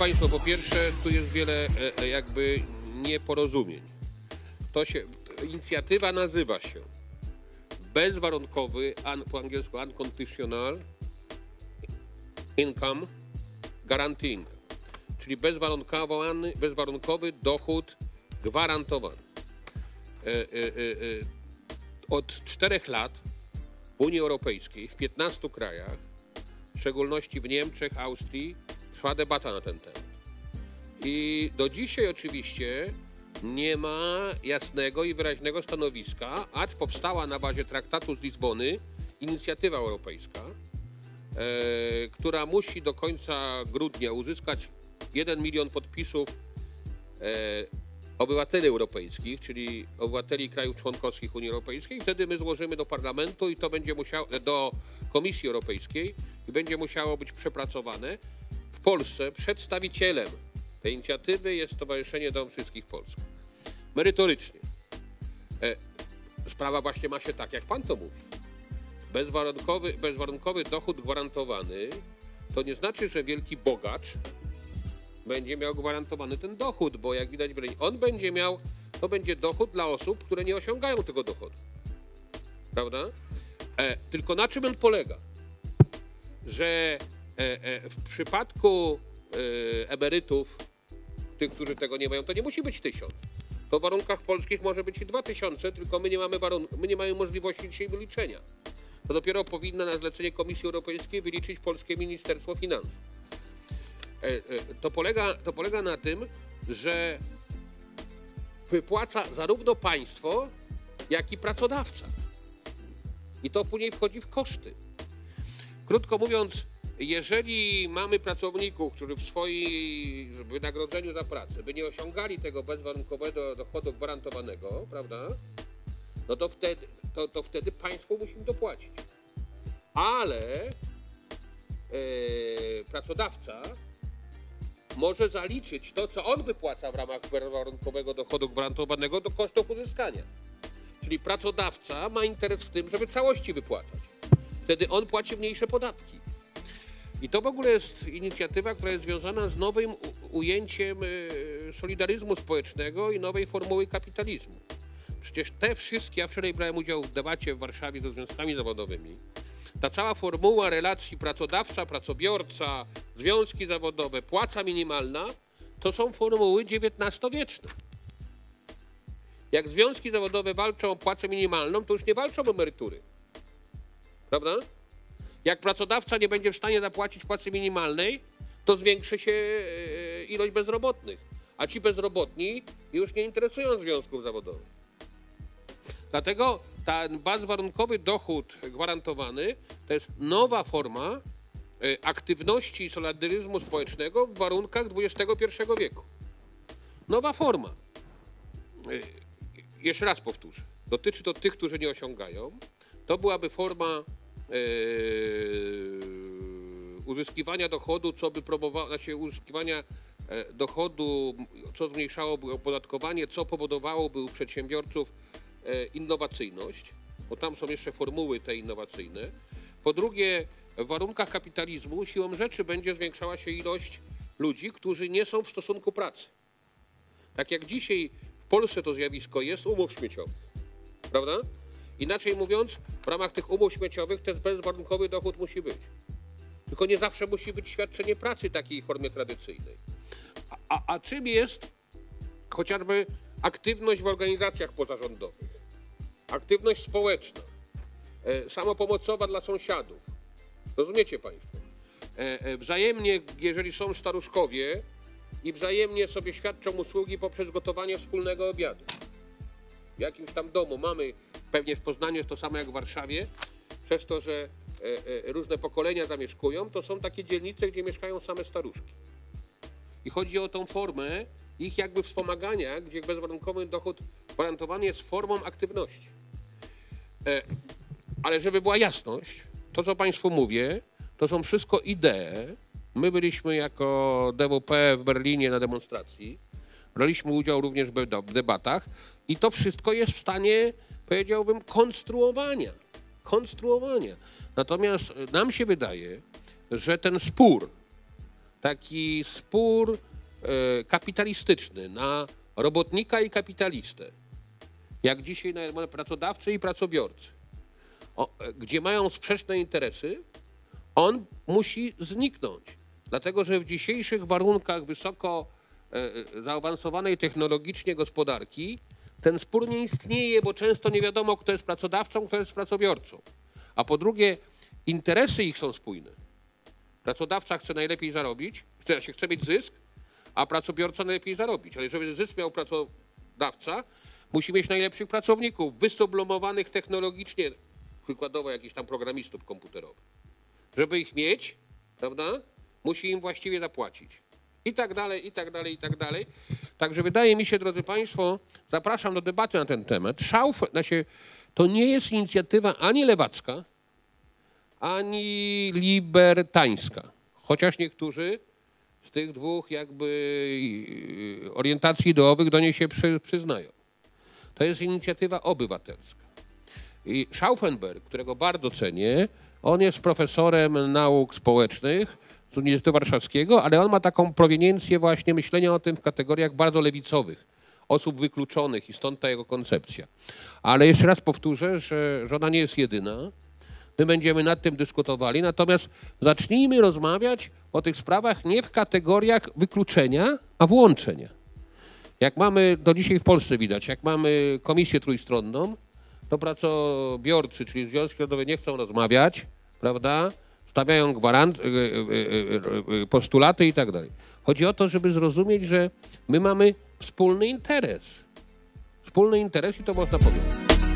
Państwo, po pierwsze, tu jest wiele e, e, jakby nieporozumień. To się, inicjatywa nazywa się bezwarunkowy, un, po angielsku unconditional income guarantee czyli bezwarunkowy, bezwarunkowy dochód gwarantowany. E, od czterech lat w Unii Europejskiej, w 15 krajach, w szczególności w Niemczech, Austrii, trwa debata na ten temat. I do dzisiaj oczywiście nie ma jasnego i wyraźnego stanowiska, acz powstała na bazie traktatu z Lizbony inicjatywa europejska, e, która musi do końca grudnia uzyskać 1 milion podpisów e, obywateli europejskich, czyli obywateli krajów członkowskich Unii Europejskiej. Wtedy my złożymy do parlamentu i to będzie musiało, do Komisji Europejskiej i będzie musiało być przepracowane. W Polsce przedstawicielem tej inicjatywy jest Stowarzyszenie Dom Wszystkich Polskich. Merytorycznie. E, sprawa właśnie ma się tak, jak pan to mówi. Bezwarunkowy, bezwarunkowy dochód gwarantowany to nie znaczy, że wielki bogacz będzie miał gwarantowany ten dochód, bo jak widać, on będzie miał, to będzie dochód dla osób, które nie osiągają tego dochodu. Prawda? E, tylko na czym on polega? Że w przypadku e, emerytów, tych, którzy tego nie mają, to nie musi być tysiąc. To w warunkach polskich może być i dwa tysiące, tylko my nie mamy, warun- my nie mamy możliwości dzisiaj wyliczenia. To dopiero powinna na zlecenie Komisji Europejskiej wyliczyć polskie Ministerstwo Finansów. E, e, to polega, to polega na tym, że wypłaca zarówno państwo, jak i pracodawca. I to później wchodzi w koszty. Krótko mówiąc, jeżeli mamy pracowników, którzy w swoim wynagrodzeniu za pracę by nie osiągali tego bezwarunkowego dochodu gwarantowanego, prawda, no to wtedy, to, to wtedy państwo musi im dopłacić. Ale yy, pracodawca może zaliczyć to, co on wypłaca w ramach warunkowego dochodu gwarantowanego do kosztów uzyskania. Czyli pracodawca ma interes w tym, żeby całości wypłacać. Wtedy on płaci mniejsze podatki. I to w ogóle jest inicjatywa, która jest związana z nowym ujęciem y, solidaryzmu społecznego i nowej formuły kapitalizmu. Przecież te wszystkie, ja wczoraj brałem udział w debacie w Warszawie ze związkami zawodowymi, ta cała formuła relacji pracodawca, pracobiorca, związki zawodowe, płaca minimalna, to są formuły XIX-wieczne. Jak związki zawodowe walczą o płacę minimalną, to już nie walczą o emerytury. Prawda? Jak pracodawca nie będzie w stanie zapłacić płacy minimalnej, to zwiększy się e, ilość bezrobotnych. A ci bezrobotni już nie interesują związków zawodowych. Dlatego ten bezwarunkowy dochód gwarantowany to jest nowa forma e, aktywności i solidaryzmu społecznego w warunkach XXI wieku. Nowa forma. E, jeszcze raz powtórzę. Dotyczy to tych, którzy nie osiągają. To byłaby forma uzyskiwania dochodu, co by promowało, znaczy uzyskiwania dochodu, co zmniejszałoby opodatkowanie, co powodowałoby u przedsiębiorców E, innowacyjność, bo tam są jeszcze formuły te innowacyjne. Po drugie, w warunkach kapitalizmu siłą rzeczy będzie zwiększała się ilość ludzi, którzy nie są w stosunku pracy. Tak jak dzisiaj w Polsce to zjawisko jest umów śmieciowych, prawda? Inaczej mówiąc, w ramach tych umów śmieciowych ten bezwarunkowy dochód musi być. Tylko nie zawsze musi być świadczenie pracy takiej formie tradycyjnej. A, a, czym jest chociażby aktywność w organizacjach pozarządowych, aktywność społeczna, e, samopomocowa dla sąsiadów. Rozumiecie Państwo? E, e, wzajemnie, jeżeli są staruszkowie i wzajemnie sobie świadczą usługi poprzez gotowanie wspólnego obiadu. W jakimś tam domu mamy, pewnie w Poznaniu jest to samo jak w Warszawie, przez to, że różne pokolenia zamieszkują, to są takie dzielnice, gdzie mieszkają same staruszki. I chodzi o tą formę ich jakby wspomagania, gdzie bezwarunkowy dochód gwarantowany jest formą aktywności. E, ale żeby była jasność, to co Państwu mówię, to są wszystko idee. My byliśmy jako DWP w Berlinie na demonstracji, braliśmy udział również w debatach i to wszystko jest w stanie, powiedziałbym, konstruowania. Konstruowania. Natomiast nam się wydaje, że ten spór taki spór e, kapitalistyczny na robotnika i kapitalistę, jak dzisiaj na pracodawcy i pracobiorcy, e, gdzie mają sprzeczne interesy, on musi zniknąć. Dlatego, że w dzisiejszych warunkach wysoko e, zaawansowanej technologicznie gospodarki ten spór nie istnieje, bo często nie wiadomo, kto jest pracodawcą, kto jest pracobiorcą. A po drugie, interesy ich są spójne. Pracodawca chce najlepiej zarobić, chce, chce mieć zysk, a pracobiorca najlepiej zarobić. Ale żeby zysk miał pracodawca, musi mieć najlepszych pracowników, wysublumowanych technologicznie, przykładowo jakichś tam programistów komputerowych. Żeby ich mieć, prawda, musi im właściwie zapłacić. I tak dalej, i tak dalej, i tak dalej. Także wydaje mi się, drodzy Państwo, zapraszam do debaty na ten temat. Szauf, znaczy, to nie jest inicjatywa ani lewacka, ani libertańska. Chociaż niektórzy z tych dwóch jakby y, orientacji ideowych do niej się przy, przyznają. To jest inicjatywa obywatelska. I Schaufenberg, którego bardzo cenię, on jest profesorem nauk społecznych z Uniwersytetu Warszawskiego, ale on ma taką proweniencję właśnie myślenia o tym w kategoriach bardzo lewicowych, osób wykluczonych i stąd ta jego koncepcja. Ale jeszcze raz powtórzę, że, że ona nie jest jedyna. My będziemy nad tym dyskutowali, natomiast zacznijmy rozmawiać o tych sprawach nie w kategoriach wykluczenia, a włączenia. Jak mamy, to dzisiaj w Polsce widać, jak mamy komisję trójstronną, to pracobiorcy, czyli związki zawodowe nie chcą rozmawiać, prawda? Stawiają gwarant, y, y, y, postulaty i tak dalej. Chodzi o to, żeby zrozumieć, że my mamy wspólny interes. Wspólny interes i to można powiedzieć.